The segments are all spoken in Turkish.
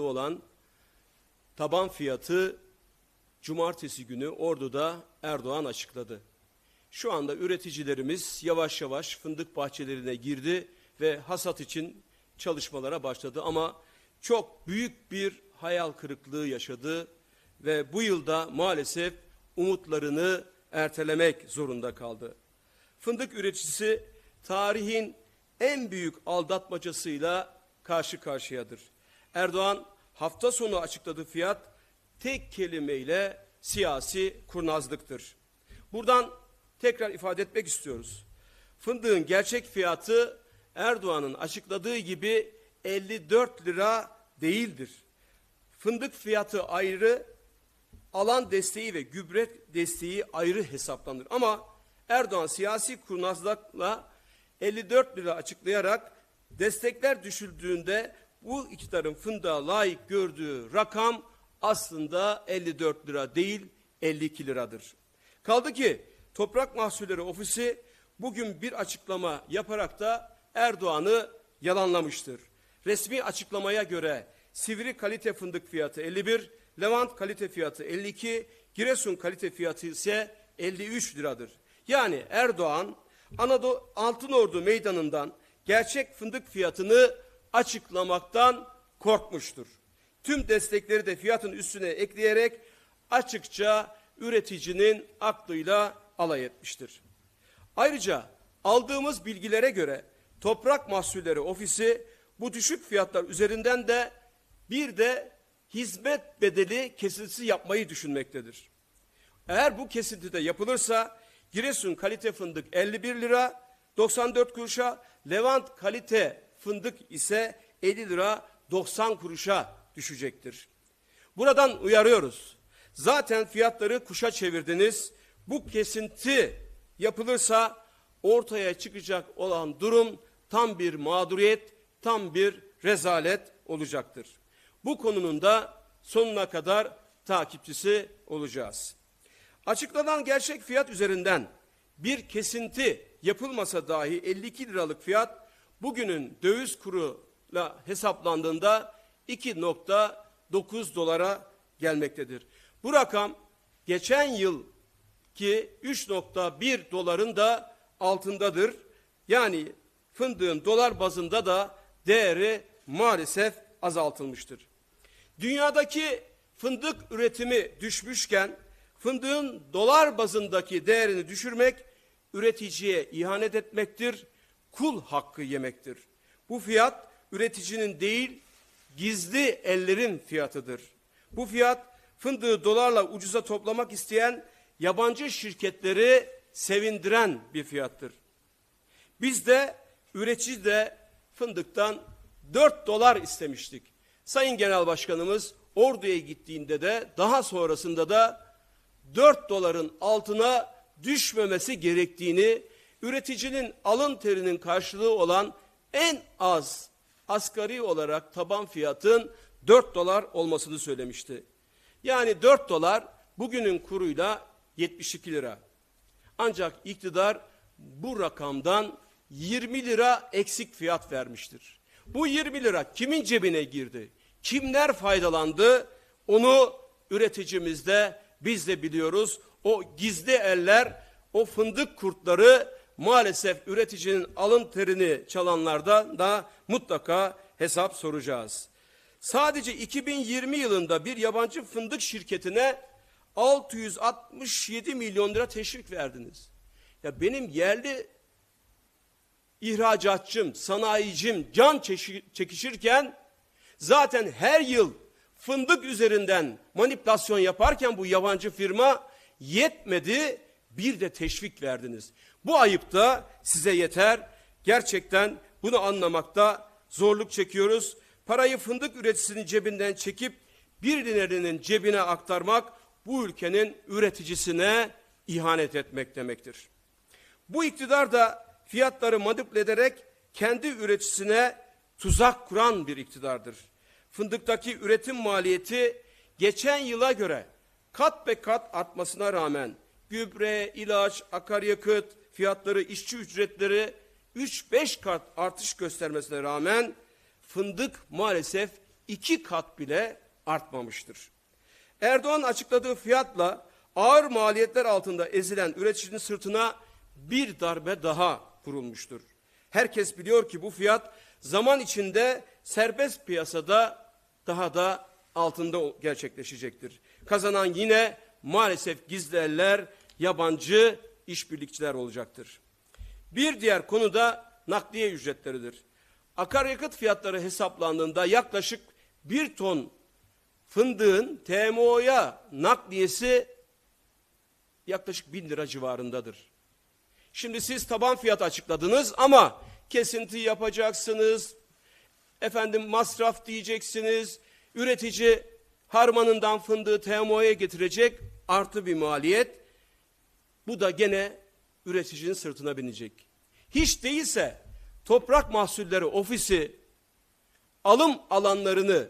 olan taban fiyatı cumartesi günü Ordu'da Erdoğan açıkladı. Şu anda üreticilerimiz yavaş yavaş fındık bahçelerine girdi ve hasat için çalışmalara başladı ama çok büyük bir hayal kırıklığı yaşadı ve bu yılda maalesef umutlarını ertelemek zorunda kaldı. Fındık üreticisi tarihin en büyük aldatmacasıyla karşı karşıyadır. Erdoğan hafta sonu açıkladığı fiyat tek kelimeyle siyasi kurnazlıktır. Buradan tekrar ifade etmek istiyoruz. Fındığın gerçek fiyatı Erdoğan'ın açıkladığı gibi 54 lira değildir. Fındık fiyatı ayrı, alan desteği ve gübre desteği ayrı hesaplanır. Ama Erdoğan siyasi kurnazlıkla 54 lira açıklayarak destekler düşüldüğünde bu iktidarın fındığa layık gördüğü rakam aslında 54 lira değil 52 liradır. Kaldı ki Toprak Mahsulleri Ofisi bugün bir açıklama yaparak da Erdoğan'ı yalanlamıştır. Resmi açıklamaya göre Sivri kalite fındık fiyatı 51, Levant kalite fiyatı 52, Giresun kalite fiyatı ise 53 liradır. Yani Erdoğan Anadolu Altınordu meydanından gerçek fındık fiyatını açıklamaktan korkmuştur. Tüm destekleri de fiyatın üstüne ekleyerek açıkça üreticinin aklıyla alay etmiştir. Ayrıca aldığımız bilgilere göre Toprak Mahsulleri Ofisi bu düşük fiyatlar üzerinden de bir de hizmet bedeli kesintisi yapmayı düşünmektedir. Eğer bu kesinti de yapılırsa Giresun kalite fındık 51 lira 94 kuruşa, Levant kalite fındık ise 50 lira 90 kuruşa düşecektir. Buradan uyarıyoruz. Zaten fiyatları kuşa çevirdiniz. Bu kesinti yapılırsa ortaya çıkacak olan durum tam bir mağduriyet, tam bir rezalet olacaktır. Bu konunun da sonuna kadar takipçisi olacağız. Açıklanan gerçek fiyat üzerinden bir kesinti yapılmasa dahi 52 liralık fiyat bugünün döviz kuruyla hesaplandığında 2.9 dolara gelmektedir. Bu rakam geçen yıl ki 3.1 doların da altındadır. Yani fındığın dolar bazında da değeri maalesef azaltılmıştır. Dünyadaki fındık üretimi düşmüşken fındığın dolar bazındaki değerini düşürmek üreticiye ihanet etmektir, kul hakkı yemektir. Bu fiyat üreticinin değil gizli ellerin fiyatıdır. Bu fiyat fındığı dolarla ucuza toplamak isteyen yabancı şirketleri sevindiren bir fiyattır. Biz de üretici de fındıktan 4 dolar istemiştik. Sayın Genel Başkanımız Ordu'ya gittiğinde de daha sonrasında da 4 doların altına düşmemesi gerektiğini, üreticinin alın terinin karşılığı olan en az asgari olarak taban fiyatın 4 dolar olmasını söylemişti. Yani 4 dolar bugünün kuruyla 72 lira. Ancak iktidar bu rakamdan 20 lira eksik fiyat vermiştir. Bu 20 lira kimin cebine girdi? Kimler faydalandı? Onu üreticimiz de biz de biliyoruz. O gizli eller, o fındık kurtları maalesef üreticinin alın terini çalanlardan da mutlaka hesap soracağız. Sadece 2020 yılında bir yabancı fındık şirketine 667 milyon lira teşvik verdiniz. Ya benim yerli ihracatçım, sanayicim can çekişirken zaten her yıl fındık üzerinden manipülasyon yaparken bu yabancı firma yetmedi bir de teşvik verdiniz. Bu ayıp da size yeter. Gerçekten bunu anlamakta zorluk çekiyoruz. Parayı fındık üreticisinin cebinden çekip birilerinin cebine aktarmak bu ülkenin üreticisine ihanet etmek demektir. Bu iktidar da fiyatları manipüle ederek kendi üreticisine tuzak kuran bir iktidardır. Fındıktaki üretim maliyeti geçen yıla göre kat be kat artmasına rağmen gübre, ilaç, akaryakıt fiyatları, işçi ücretleri 3-5 kat artış göstermesine rağmen fındık maalesef iki kat bile artmamıştır. Erdoğan açıkladığı fiyatla ağır maliyetler altında ezilen üreticinin sırtına bir darbe daha vurulmuştur. Herkes biliyor ki bu fiyat zaman içinde serbest piyasada daha da altında gerçekleşecektir. Kazanan yine maalesef gizli eller, yabancı işbirlikçiler olacaktır. Bir diğer konu da nakliye ücretleridir. Akaryakıt fiyatları hesaplandığında yaklaşık bir ton fındığın TMO'ya nakliyesi yaklaşık bin lira civarındadır. Şimdi siz taban fiyat açıkladınız ama kesinti yapacaksınız, efendim masraf diyeceksiniz, üretici harmanından fındığı TMO'ya getirecek artı bir maliyet. Bu da gene üreticinin sırtına binecek. Hiç değilse toprak mahsulleri ofisi alım alanlarını,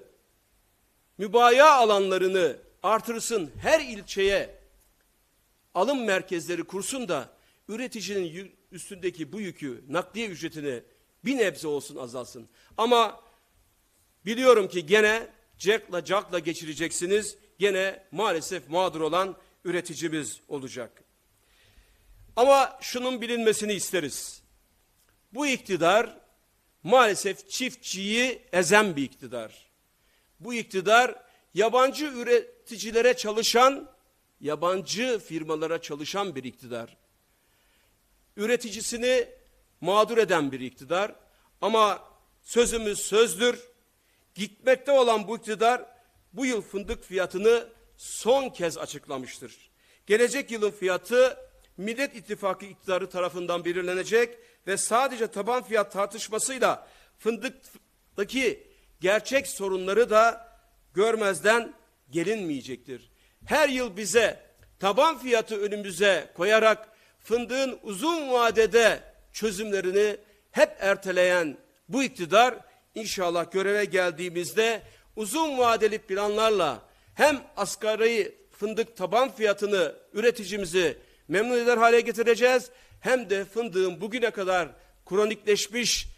mübaya alanlarını artırsın, her ilçeye alım merkezleri kursun da üreticinin üstündeki bu yükü, nakliye ücretini bir nebze olsun azalsın. Ama biliyorum ki gene cekla cakla geçireceksiniz. Gene maalesef mağdur olan üreticimiz olacak. Ama şunun bilinmesini isteriz. Bu iktidar maalesef çiftçiyi ezen bir iktidar. Bu iktidar yabancı üreticilere çalışan, yabancı firmalara çalışan bir iktidar. Üreticisini mağdur eden bir iktidar. Ama sözümüz sözdür. Gitmekte olan bu iktidar bu yıl fındık fiyatını son kez açıklamıştır. Gelecek yılın fiyatı Millet İttifakı iktidarı tarafından belirlenecek ve sadece taban fiyat tartışmasıyla fındıktaki gerçek sorunları da görmezden gelinmeyecektir. Her yıl bize taban fiyatı önümüze koyarak fındığın uzun vadede çözümlerini hep erteleyen bu iktidar inşallah göreve geldiğimizde uzun vadeli planlarla hem asgari fındık taban fiyatını üreticimizi memnun eder hale getireceğiz hem de fındığın bugüne kadar kronikleşmiş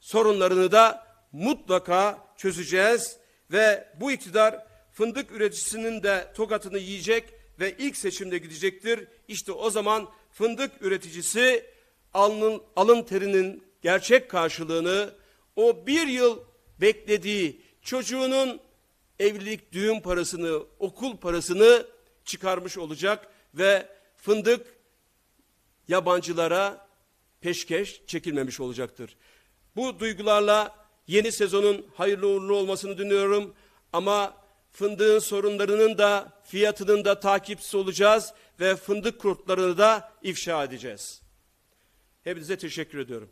sorunlarını da mutlaka çözeceğiz ve bu iktidar fındık üreticisinin de tokatını yiyecek ve ilk seçimde gidecektir. İşte o zaman fındık üreticisi alın, alın terinin gerçek karşılığını o bir yıl beklediği çocuğunun evlilik düğün parasını, okul parasını çıkarmış olacak ve fındık yabancılara peşkeş çekilmemiş olacaktır. Bu duygularla yeni sezonun hayırlı uğurlu olmasını diliyorum ama fındığın sorunlarının da fiyatının da takipçisi olacağız ve fındık kurtlarını da ifşa edeceğiz. Hepinize teşekkür ediyorum.